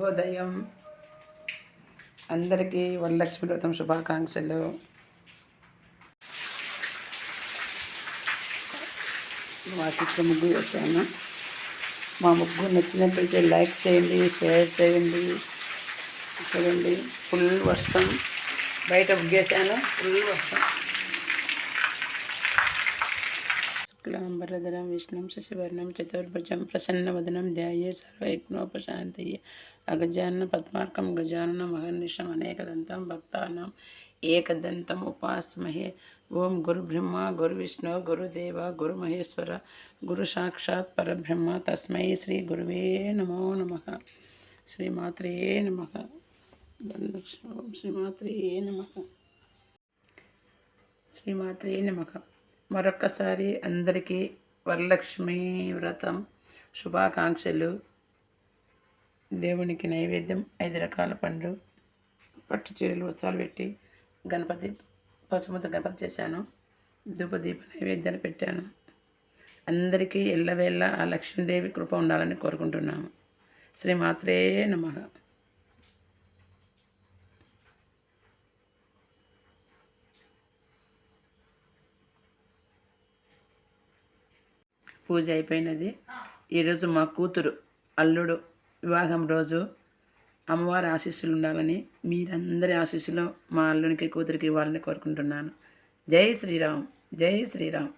శుభోదయం. అందరికీ వరలక్ష్మి వ్రతం శుభాకాంక్షలు వాటికి ముగ్గు వేసాను. మా ముగ్గు నచ్చినట్లయితే లైక్ చేయండి షేర్ చేయండి చూడండి. ఫుల్ వర్షం. బయట ముగ్గేసాను. ఫుల్ వర్షం. శుక్లాంబరధరం విష్ణుం శశివర్ణం చతుర్భుజం ప్రసన్నవదనం ధ్యాయే సర్వయజ్ఞోపశాంతయే అగజాన్న పద్మార్కం గజానన మహర్నిషం అనేకదంతం భక్తానం ఏకదంతం ఉపాస్మహే ఓం గురుబ్రహ్మ గురువిష్ణు గురుదేవ గురుమహేశ్వర గురు సాక్షాత్ పరబ్రహ్మ తస్మై శ్రీ గురువే నమో నమ శ్రీమాత్రే నమ శ్రీమాత్రే నమ శ్రీమాత్రే నమ మరొక్కసారి అందరికీ వరలక్ష్మి వ్రతం శుభాకాంక్షలు. దేవునికి నైవేద్యం ఐదు రకాల పండ్లు పట్టు చీరలు వస్త్రాలు పెట్టి గణపతి పసుముతో గణపతి చేశాను. ధూపదీప నైవేద్యాన్ని పెట్టాను. అందరికీ ఎల్లవేళ ఆ లక్ష్మీదేవి కృప ఉండాలని కోరుకుంటున్నాము. శ్రీమాత్రే నమ. పూజ అయిపోయినది. ఈరోజు మా కూతురు అల్లుడు వివాహం రోజు అమ్మవారి ఆశీస్సులు ఉండాలని మీరందరి ఆశీస్సులు మా అల్లునికి కూతురికి ఇవ్వాలని కోరుకుంటున్నాను. జై శ్రీరామ్ జై శ్రీరామ్.